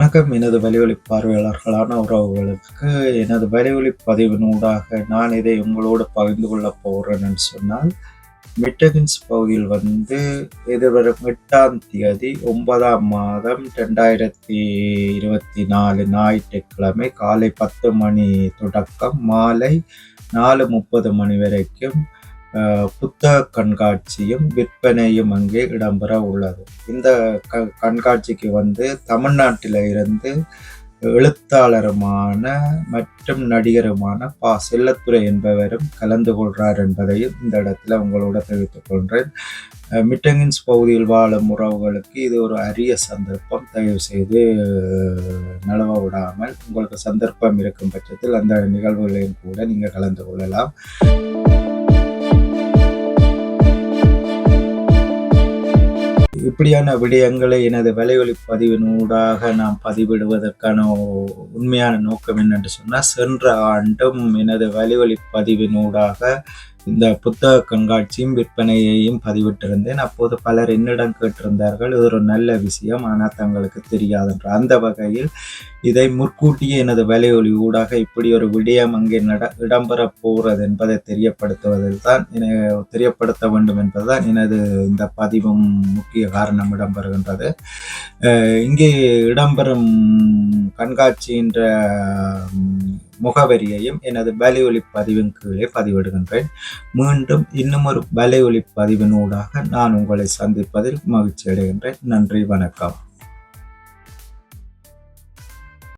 வணக்கம். எனது வலிவழி பார்வையாளர்களான உறவுகளுக்கு எனது வலிவழி பதிவினூடாக நான் இதை உங்களோடு பகிர்ந்து கொள்ளப் போகிறேன்னு சொன்னால் மிட்டகின்ஸ் பகுதியில் வந்து எதிர்வரும் எட்டாம் தேதி ஒன்பதாம் மாதம் ரெண்டாயிரத்தி இருபத்தி நாலு ஞாயிற்றுக்கிழமை காலை பத்து மணி தொடக்கம் மாலை நாலு முப்பது மணி வரைக்கும் புத்தக கண்காட்சியும் விற்பனையும் அங்கே இடம்பெற உள்ளது. இந்த க கண்காட்சிக்கு வந்து தமிழ்நாட்டில் இருந்து எழுத்தாளருமான மற்றும் நடிகருமான பா. செல்லத்துறை என்பவரும் கலந்து கொள்கிறார் என்பதையும் இந்த இடத்துல உங்களோட தெரிவித்துக் கொள்கிறேன் மிட்டங்கின்ஸ் பகுதியில் வாழும் உறவுகளுக்கு இது ஒரு அரிய சந்தர்ப்பம். தயவு செய்து அஹ், நழுவ விடாமல் உங்களுக்கு சந்தர்ப்பம் இருக்கும் பட்சத்தில் அந்த நிகழ்வுகளையும் கூட நீங்கள் கலந்து கொள்ளலாம். இப்படியான விடயங்களை எனது வலைவழி பதிவினூடாக நாம் பதிவிடுவதற்கான உண்மையான நோக்கம் என்னென்று சொன்னால் சென்ற ஆண்டும் எனது வலைவழி பதிவினூடாக இந்த புத்தக கண்காட்சியும் விற்பனையையும் பதிவிட்டிருந்தேன். அப்போது பலர் என்னிடம் கேட்டிருந்தார்கள் இது ஒரு நல்ல விஷயம் ஆனால் தங்களுக்கு தெரியாதுன்ற. அந்த வகையில் இதை முற்கூட்டியே எனது வலையொலி ஊடாக இப்படி ஒரு விடயம் அங்கே நட இடம்பெற போகிறது என்பதை தெரியப்படுத்துவதில் தான் என- தெரியப்படுத்த வேண்டும் என்பதுதான் எனது இந்த பதிவும் முக்கிய காரணம் இடம்பெறுகின்றது. இங்கே இடம்பெறும் கண்காட்சின்ற முகவரியையும் எனது வலையொலி பதிவின் கீழே பதிவிடுகின்றேன். மீண்டும் இன்னும் ஒரு வலையொலி பதிவினூடாக நான் உங்களை சந்திப்பதில் மகிழ்ச்சி அடைகின்றேன் நன்றி வணக்கம்.